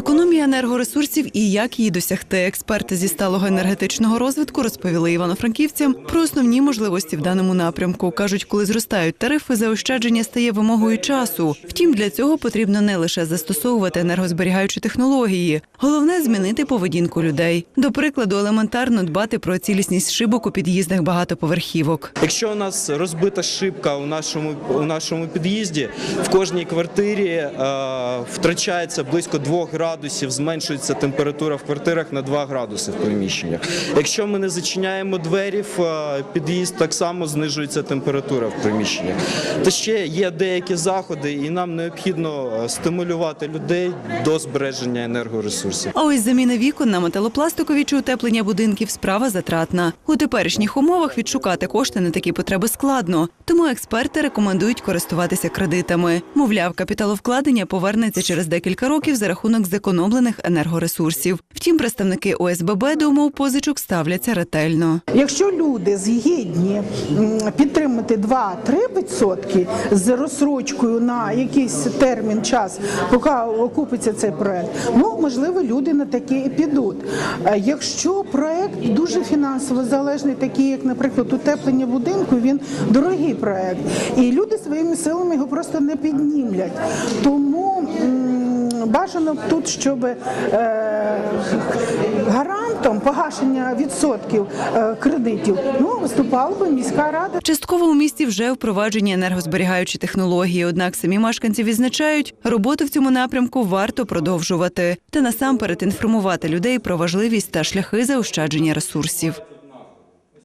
Економія енергоресурсів і як її досягти. Експерти зі сталого енергетичного розвитку розповіли івано-франківцям про основні можливості в даному напрямку. кажуть, коли зростають тарифи, заощадження стає вимогою часу. Втім, для цього потрібно не лише застосовувати енергозберігаючі технології, головне змінити поведінку людей. До прикладу, елементарно дбати про цілісність шибок у під'їздах багатоповерхівок. Якщо у нас розбита шибка у нашому у нашому під'їзді, в кожній квартирі е, втрачається близько 2 градусів, зменшується температура в квартирах на 2 градуси в приміщеннях. Якщо ми не зачиняємо двері в е, під'їзд, так само знижується температура в приміщеннях. Та ще є деякі заходи, і нам необхідно е, стимулювати людей до збереження енергоресурсів. А ось заміна вікон на металопластикові чи утеплення будинків справа затратна. У теперішніх умовах відшукати кошти на такі потреби складно, тому експерти рекомендують користуватися кредитами. Мовляв, капіталовкладення повернеться через декілька років за рахунок зекономлених енергоресурсів. Втім, представники ОСББ до умов позичок ставляться ретельно. Якщо люди згідні підтримати 2-3% з розсрочкою на якийсь термін час, поки окупиться цей проект, ну можливо, люди на таке і підуть. Якщо проект дуже фінансово залежний, такий як, наприклад, утеплення будинку, він дорогий проект, і люди своїми силами його просто не піднімлять. Тому бажано тут, щоб е, гарантом погашення відсотків е, кредитів ну виступала би міська рада. Частково у місті вже впроваджені енергозберігаючі технології. Однак самі мешканці відзначають, роботу в цьому напрямку варто продовжувати та насамперед інформувати людей про важливість та шляхи заощадження ресурсів.